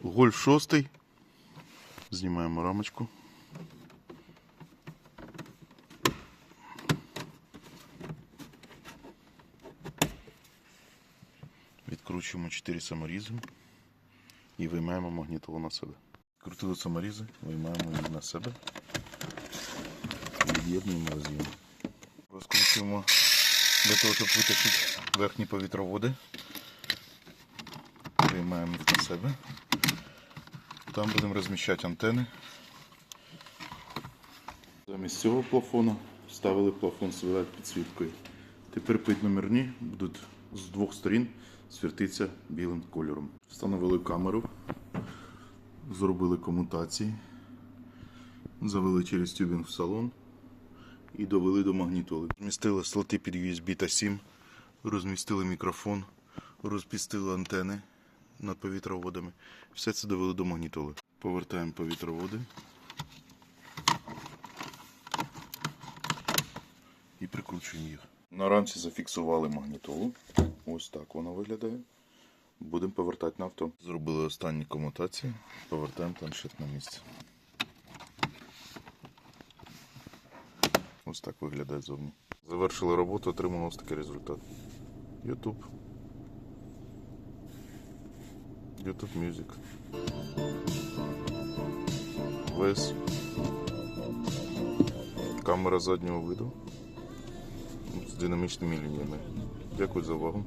Гольф 6. Знімаємо рамочку. Відкручуємо 4 саморізи і виймаємо магнітолу на себе. Крутили саморізи, виймаємо її на себе від'єднуємо роз'єм. Розкручуємо для того, щоб витащити верхні повітроводи. Виймаємо їх на себе. Там будемо розміщати антени. Замість цього плафону вставили плафон з підсвіткою. Тепер підномерні будуть з двох сторін світитися білим кольором. Встановили камеру, зробили комутації, завели через тюбінг в салон і довели до магнітоли. Розмістили слоти під USB та 7, розмістили мікрофон, розмістили антени над повітроводами. Все це довели до магнітоли. Повертаємо повітроводи. І прикручуємо їх. На рамці зафіксували магнітолу. Ось так воно виглядає. Будемо повертати на авто. Зробили останні комутації. Повертаємо планшет на місце. Ось так виглядає зовні. Завершили роботу, отримали ось такий результат. YouTube. YouTube Music. Вес. Камера заднього виду з динамічними лініями. Дякую за увагу.